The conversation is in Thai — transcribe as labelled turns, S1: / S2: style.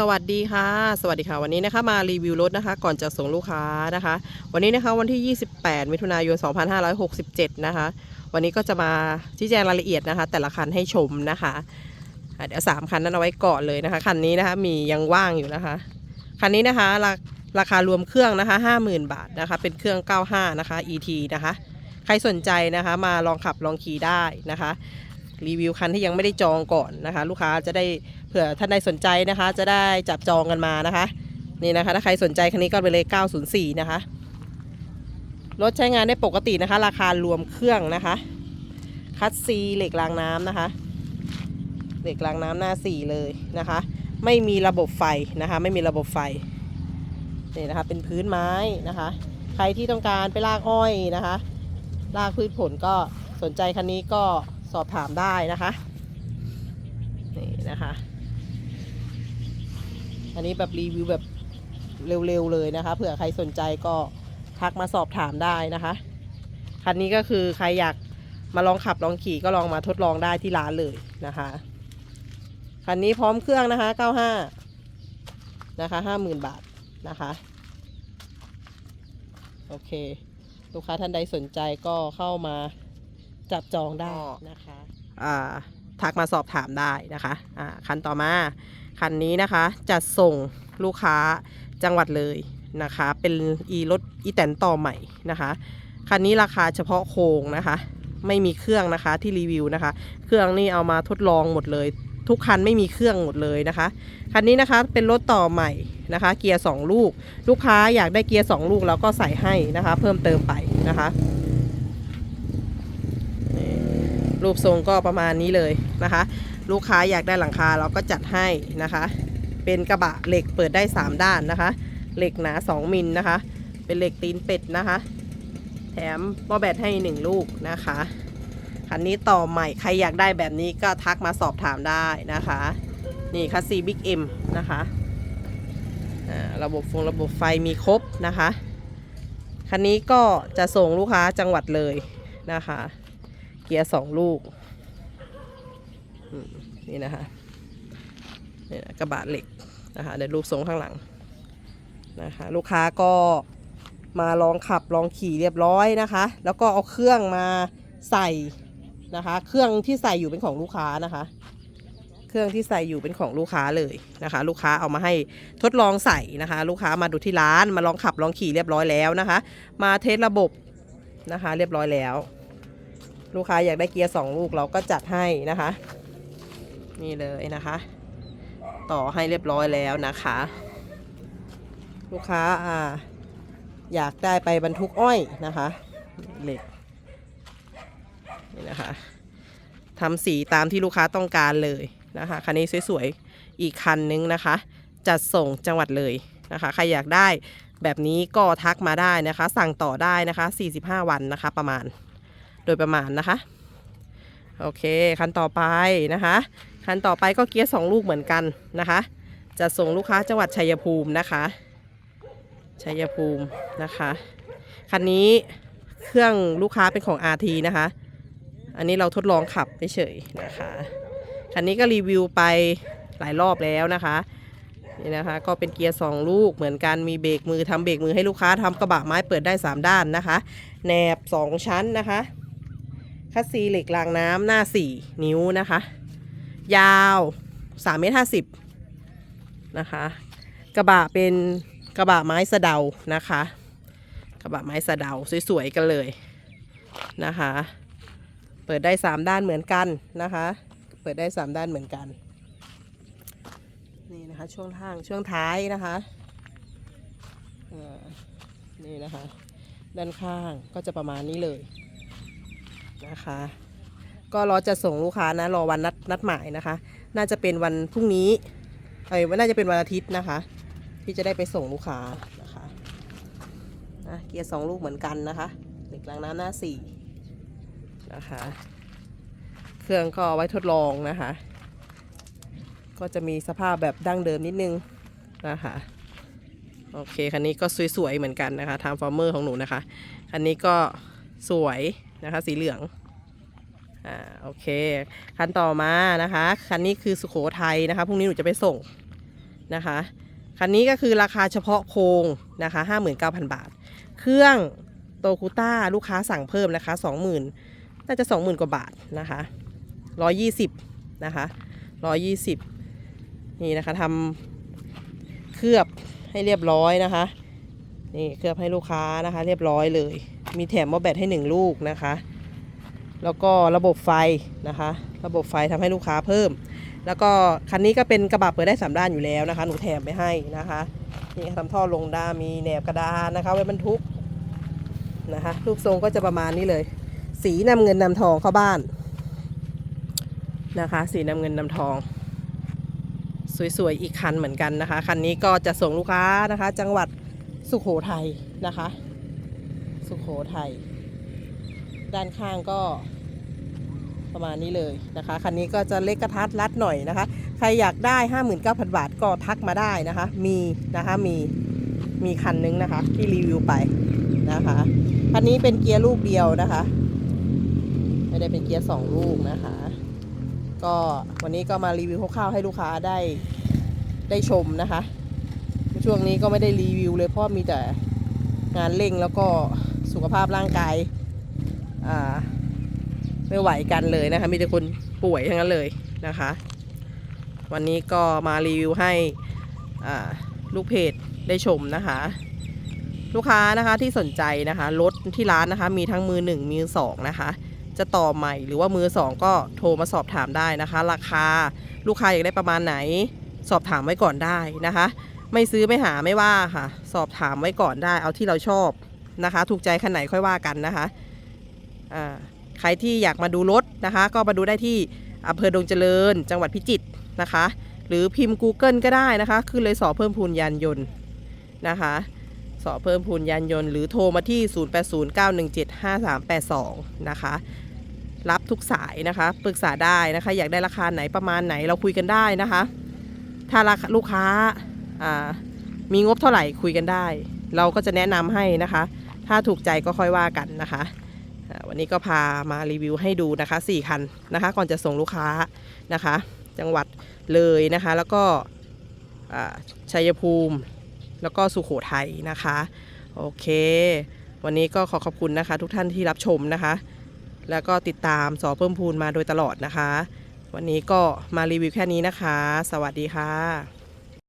S1: สวัสดีค่ะ สวัสดีค่ะ วันนี้นะคะมารีวิวรถนะคะ ก่อนจะส่งลูกค้านะคะ วันนี้นะคะวันที่ 28 มิถุนายน 2567 นะคะ วันนี้ก็จะมาชี้แจงรายละเอียดนะคะ แต่ละคันให้ชมนะคะเดี๋ยวสามคันนั้นเอาไว้ก่อนเลยนะคะคันนี้นะคะมียังว่างอยู่นะคะคันนี้นะคะราราคารวมเครื่องนะคะ50,000 บาทนะคะ เป็นเครื่อง 95 นะคะ ET นะคะ ใครสนใจนะคะ มาลองขับลองขี่ได้นะคะรีวิวคันที่ยังไม่ได้จองก่อนนะคะ ลูกค้าจะได้ ผื่อท่านใดสนใจนะคะ จะได้จับจองกันมานะคะ นี่นะคะ ถ้าใครสนใจคันนี้ก็ไปเลย 904 นะคะ รถใช้งานได้ปกตินะคะ ราคารวมเครื่องนะคะ คัดซีเหล็กรางน้ำนะคะ เหล็กรางน้ำหน้าสี่เลยนะคะ ไม่มีระบบไฟนะคะ ไม่มีระบบไฟนี่นะคะ เป็นพื้นไม้นะคะ ใครที่ต้องการไปลากอ้อยนะคะ ลากพืชผลก็สนใจคันนี้ก็สอบถามได้นะคะนี่นะคะ อันนี้แบบรีวิวแบบเร็วๆเลยนะคะ เผื่อใครสนใจก็ทักมาสอบถามได้นะคะ คันนี้ก็คือใครอยากมาลองขับลองขี่ก็ลองมาทดลองได้ที่ร้านเลยนะคะ คันนี้พร้อมเครื่องนะคะ 95 นะคะ 50,000 บาทนะคะ โอเค ลูกค้าท่านใดสนใจก็เข้ามาจับจองได้นะคะ อ่า ทักมาสอบถามได้นะคะอ่าคันต่อมาคันนี้นะคะจะส่งลูกค้าจังหวัดเลยนะคะ เป็นอีรถอีแตนต่อใหม่นะคะคันนี้ราคาเฉพาะโครงนะคะ ไม่มีเครื่องนะคะที่รีวิวนะคะ เครื่องนี่เอามาทดลองหมดเลย ทุกคันไม่มีเครื่องหมดเลยนะคะคันนี้นะคะเป็นรถต่อใหม่นะคะ เกียร์ 2 ลูก ลูกค้าอยากได้เกียร์ 2 ลูกเราก็ใส่ให้นะคะ เพิ่มเติมไปนะคะนี่ รูปทรงก็ประมาณนี้เลยนะคะ ลูกค้าอยากได้หลังคาเราก็จัดให้นะคะ เป็นกระบะเหล็กเปิดได้ 3 ด้านนะคะ เหล็กหนา 2 มิลนะคะ เป็นเหล็กตีนเป็ดนะคะ แถมบอแบตให้ 1 ลูกนะคะคันนี้ต่อใหม่ใครอยากได้แบบนี้ก็ทักมาสอบถามได้นะคะ นี่คัสซีบิ๊กเอ็มนะคะระบบฟงระบบไฟมีครบนะคะ คันนี้ก็จะส่งลูกค้าจังหวัดเลยนะคะ เกียร์สองลูก นี่นะคะนี่นะกระบะเหล็กนะคะเดี๋ยวรูปทรงข้างหลังนะคะลูกค้าก็มาลองขับลองขี่เรียบร้อยนะคะ แล้วก็เอาเครื่องมาใส่นะคะ เครื่องที่ใส่อยู่เป็นของลูกค้านะคะ เครื่องที่ใส่อยู่เป็นของลูกค้าเลยนะคะ ลูกค้าเอามาให้ทดลองใส่นะคะ ลูกค้ามาดูที่ร้านมาลองขับลองขี่เรียบร้อยแล้วนะคะ มาเทสระบบนะคะ เรียบร้อยแล้ว ลูกค้าอยากได้เกียร์สองลูกเราก็จัดให้นะคะ นี่เลยนะคะ ต่อให้เรียบร้อยแล้วนะคะ ลูกค้าอ่าอยากได้ไปบรรทุกอ้อยนะคะเหล็กนี่นะคะทำสีตามที่ลูกค้าต้องการเลยนะคะคันนี้สวยๆอีกคันนึงนะคะ จัดส่งจังหวัดเลยนะคะ ใครอยากได้แบบนี้ก็ทักมาได้นะคะ สั่งต่อได้นะคะ 45 วันนะคะประมาณ โดยประมาณนะคะ โอเคคันต่อไปนะคะคันต่อไปก็เกียร์สองลูกเหมือนกันนะคะ จะส่งลูกค้าจังหวัดชัยภูมินะคะชัยภูมินะคะคันนี้เครื่องลูกค้าเป็นของ RT นะคะ อันนี้เราทดลองขับเฉยๆนะคะคันนี้ก็รีวิวไปหลายรอบแล้วนะคะนี่นะคะก็เป็นเกียร์สองลูกเหมือนกันมีเบรกมือทำเบรกมือให้ลูกค้าทำกระบะไม้เปิดได้ 3 ด้านนะคะแหนบ 2 ชั้นนะคะ คัสซีเหล็กรางน้ำหน้า 4 นิ้วนะคะ ยาว3เมตร50นะคะ กระบะเป็นกระบะไม้สะเดานะคะ กระบะไม้สะเดาสวยๆกันเลยนะคะ เปิดได้ 3 ด้านเหมือนกันนะคะ เปิดได้ 3 ด้านเหมือนกันนี่นะคะช่วงทางช่วงท้ายนะคะนี่นะคะ ด้านข้างก็จะประมาณนี้เลย นะคะ ก็รอจะส่งลูกค้านะรอวันนัดนัดหมายนะคะ น่าจะเป็นวันพรุ่งนี้เอ้ยน่าจะเป็นวันอาทิตย์นะคะ ที่จะได้ไปส่งลูกค้านะคะนะเกียร์สองลูกเหมือนกันนะคะเหล็กรางน้ำหน้าสี่นะคะ เครื่องก็ไว้ทดลองนะคะ ก็จะมีสภาพแบบดั้งเดิมนิดนึงนะคะโอเค คันนี้ก็สวยๆ เหมือนกันนะคะทางฟอร์เมอร์ของหนูนะคะ คันนี้ก็สวย นะคะ สีเหลืองอ่าโอเค คันต่อมานะคะ คันนี้คือสุโขทัยนะคะพรุ่งนี้หนูจะไปส่งนะคะ คันนี้ก็คือราคาเฉพาะโครงนะคะ59,000บาท เครื่องโตคูต้าลูกค้าสั่งเพิ่มนะคะ20,000น่าจะ20,000กว่าบาทนะคะ120นะคะ120นี่นะคะทำเคลือบให้เรียบร้อยนะคะ นี่เคลือบให้ลูกค้านะคะ เรียบร้อยเลย มีแถมมอแบตให้หนึ่งลูกนะคะ แล้วก็ระบบไฟนะคะ ระบบไฟทำให้ลูกค้าเพิ่ม แล้วก็คันนี้ก็เป็นกระบะเปิดได้สามด้านอยู่แล้วนะคะ หนูแถมไปให้นะคะนี่ทำท่อลงด้ามีแหนบกระดานนะคะ ไว้บรรทุกนะคะรูปทรงก็จะประมาณนี้เลย สีนำเงินนำทองเข้าบ้านนะคะ สีนำเงินนำทอง สวยๆอีกคันเหมือนกันนะคะ คันนี้ก็จะส่งลูกค้านะคะ จังหวัดสุขโขทัยนะคะ สุขโขทัยด้านข้างก็ประมาณนี้เลยนะคะคันนี้ก็จะเล็กกระทัดรัดหน่อยนะคะ ใครอยากได้ 59,000 บาทก็ทักมาได้นะคะ มีนะคะมีมีคันนึงนะคะ ที่รีวิวไปนะคะคันนี้เป็นเกียร์ลูกเดียวนะคะ ไม่ได้เป็นเกียร์สองลูกนะคะ ก็วันนี้ก็มารีวิวคร่าวๆให้ลูกค้าได้ได้ชมนะคะ ช่วงนี้ก็ไม่ได้รีวิวเลยเพราะมีแต่งานเร่งแล้วก็ ขภาพร่างกายไม่ไหวกันเลยนะคะ มีแต่คนป่วยทั้งนั้นเลยนะคะ วันนี้ก็มารีวิวให้ลูกเพจได้ชมนะคะ ลูกค้านะคะที่สนใจนะคะรถที่ร้านนะคะ มีทั้งมือหนึ่งมือสองนะคะ จะต่อใหม่หรือว่ามือสองก็โทรมาสอบถามได้นะคะ ราคาลูกค้าอยากได้ประมาณไหน สอบถามไว้ก่อนได้นะคะ ไม่ซื้อไม่หาไม่ว่าค่ะ สอบถามไว้ก่อนได้ เอาที่เราชอบ นะคะ ถูกใจคันไหนค่อยว่ากันนะคะใครที่อยากมาดูรถนะคะ ก็มาดูได้ที่อำเภอดงเจริญ จังหวัดพิจิตรนะคะ หรือพิมพ์ Google ก็ได้นะคะ ขึ้นเลยสอเพิ่มพูนยานยนต์นะคะสอเพิ่มพูนยานยนต์หรือโทรมาที่ 0809175382 นะคะ รับทุกสายนะคะปรึกษาได้นะคะ อยากได้ราคาไหนประมาณไหนเราคุยกันได้นะคะ ถ้าลูกค้าามีงบเท่าไหร่คุยกันได้ เราก็จะแนะนำให้นะคะ ถ้าถูกใจก็ค่อยว่ากันนะคะ วันนี้ก็พามารีวิวให้ดูนะคะ 4 คันนะคะ ก่อนจะส่งลูกค้านะคะ จังหวัดเลยนะคะ แล้วก็ชัยภูมิ แล้วก็สุขโขทัยนะคะ โอเค วันนี้ก็ขอขอบคุณนะคะ ทุกท่านที่รับชมนะคะ แล้วก็ติดตามสอเพิ่มพูนมาโดยตลอดนะคะ วันนี้ก็มารีวิวแค่นี้นะคะ สวัสดีค่ะ